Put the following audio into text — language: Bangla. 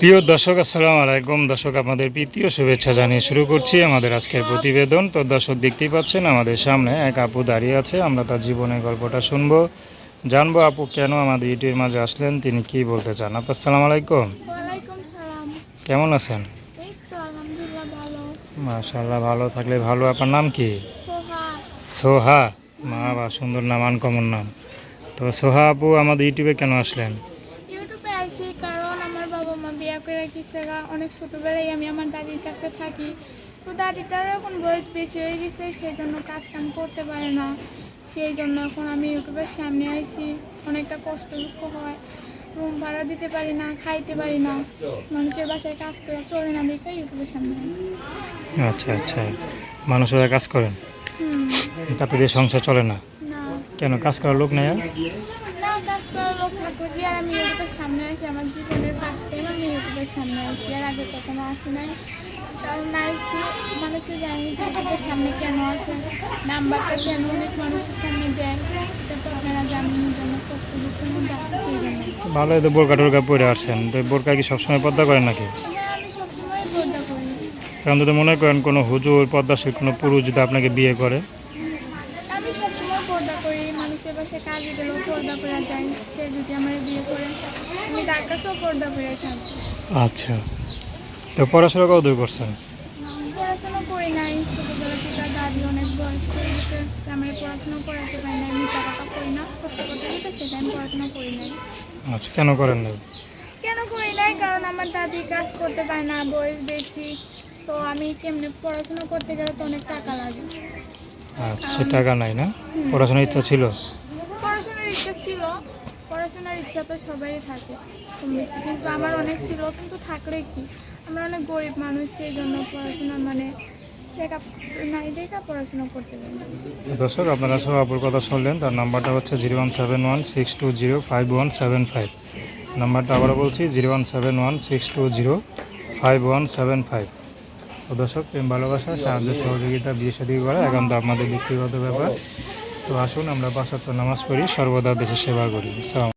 প্রিয় দর্শক আসসালামু আলাইকুম। দর্শক আমাদের প্রীতীয় শুভেচ্ছা জানিয়ে শুরু করছি আমাদের আজকের প্রতিবেদন। তো দর্শক দেখতেই পাচ্ছেন আমাদের সামনে এক আপু দাঁড়িয়ে আছে। আমরা তার জীবনের গল্পটা শুনব জানব আপু কেন আমাদের ইউটিউবের মাঝে আসলেন তিনি কি বলতে চান। আপু আসসালামু আলাইকুম। কেমন আছেন? মাশাল্লাহ ভালো। থাকলে ভালো। আপনার নাম কি? সোহা। সোহা। মা বা সুন্দর নাম আনকমন নাম। তো সোহা আপু আমাদের ইউটিউবে কেন আসলেন ইউটিউবে আইছি কারণ আমার বাবা মা রেখেছে অনেক ছোটোবেলায় আমি আমার দাদির কাছে থাকি। তো দাদিটার এখন বয়স বেশি হয়ে গেছে সেই জন্য কাজ কাম করতে পারে না। সেই জন্য এখন আমি ইউটিউবের সামনে আইছি অনেকটা কষ্ট দুঃখ হয়। রুম ভাড়া দিতে পারি না খাইতে পারি না। মানুষের বাসায় কাজ করে চলে না দেখে ইউটিউবের সামনে আচ্ছা আচ্ছা। মানুষেরা কাজ করেন? তারপরে দিয়ে সংসার চলে না? না। কেন কাজ করার লোক নেই? না কাজ করার লোক থাকলে কি আর আমি ইউটিউবের সামনে আসি আমার জীবনের ইউটিউবের সামনে আসি আর আগে কখনো আসি নাই। কারণ আসছি মানুষের জানি ইউটিউবের সামনে কেন আসে নাম্বারটা কেন অনেক মানুষের সামনে দেয় সেটা তো আপনারা জানেন জন্য কষ্ট দুঃখের মধ্যে আছে সেই জন্য ভালো তো বোরকা টোরকা পরে আসছেন তো বোরকা কি সবসময় পর্দা করেন নাকি? হ্যাঁ কারণ যদি মনে করেন কোনো হুজুর পদ্মাশীল কোনো পুরুষ যদি আপনাকে বিয়ে করে? আমি সবসময় পর্দা করি মানুষের পাশে কাজে গেলেও পর্দা করে যাই সে যদি আমার বিয়ে করে আমি তার কাছেও পর্দা করে থাকব আচ্ছা। তো পড়াশোনা কত দূর করছেন? পড়াশোনা করি নাই ছোটোবেলা থেকে দাদি অনেক বয়স হয়ে গেছে আমি পড়াশোনা করাতে পারি নাই মিশা কথা করি না সত্য কথা যেটা সেটা আমি পড়াশোনা করি নাই। আচ্ছা কেন করেন না কেন করি নাই? কারণ আমার দাদি কাজ করতে পারে না বয়স বেশি তো আমি কেমনে পড়াশোনা করতে গেলে তো অনেক টাকা লাগে। আচ্ছা টাকা নাই না? পড়াশোনার ইচ্ছা ছিল পড়াশোনার ইচ্ছা ছিল পড়াশোনার ইচ্ছা তো সবারই থাকে কিন্তু আমার অনেক ছিল, কিন্তু থাকলে কি? আমরা অনেক গরিব মানুষ, সেই জন্য পড়াশোনা মানে দর্শক, আপনারা সব আপুর কথা শুনলেন, তার নাম্বারটা হচ্ছে zero one seven one six two zero five one seven five. নাম্বারটা আবারও বলছি, zero one seven one six two zero five one seven five. তো দর্শক, প্রেম, ভালোবাসা, সাহায্য, সহযোগিতা, বিয়ে সাদী করা এখন তো আপনাদের ব্যক্তিগত ব্যাপার। তো আসুন, আমরা পাঁচাত্তর নামাজ পড়ি, সর্বদা দেশের সেবা করি। আসসালামু